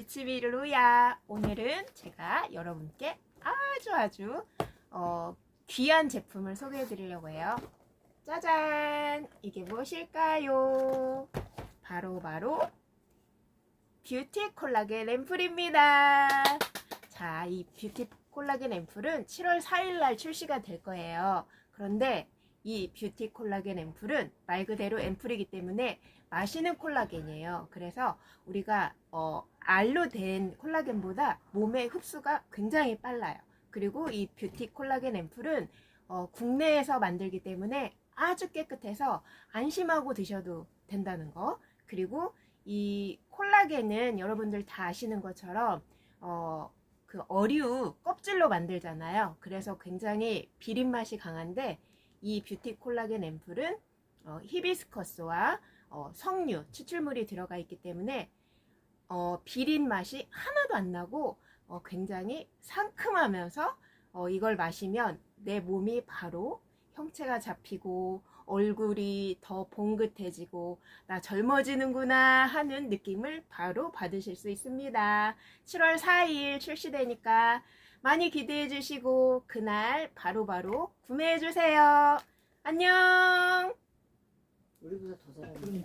이치미 루야. 오늘은 제가 여러분께 아주 아주 어, 귀한 제품을 소개해 드리려고 해요. 짜잔! 이게 무엇일까요? 바로 바로 뷰티 콜라겐 앰플입니다. 자, 이 뷰티 콜라겐 앰플은 7월 4일 날 출시가 될 거예요. 그런데 이 뷰티 콜라겐 앰플은 말 그대로 앰플이기 때문에 마시는 콜라겐이에요. 그래서 우리가 어, 알로 된 콜라겐보다 몸의 흡수가 굉장히 빨라요. 그리고 이 뷰티 콜라겐 앰플은 어, 국내에서 만들기 때문에 아주 깨끗해서 안심하고 드셔도 된다는 거. 그리고 이 콜라겐은 여러분들 다 아시는 것처럼 어, 그 어류 껍질로 만들잖아요. 그래서 굉장히 비린 맛이 강한데 이 뷰티 콜라겐 앰플은 어, 히비스커스와 어, 석류, 추출물이 들어가 있기 때문에 어, 비린 맛이 하나도 안 나고 어, 굉장히 상큼하면서 어, 이걸 마시면 내 몸이 바로 형체가 잡히고 얼굴이 더 봉긋해지고 나 젊어지는구나 하는 느낌을 바로 받으실 수 있습니다. 7월 4일 출시되니까 많이 기대해 주시고 그날 바로바로 구매해 주세요. 안녕. 우리보다 더 잘하네.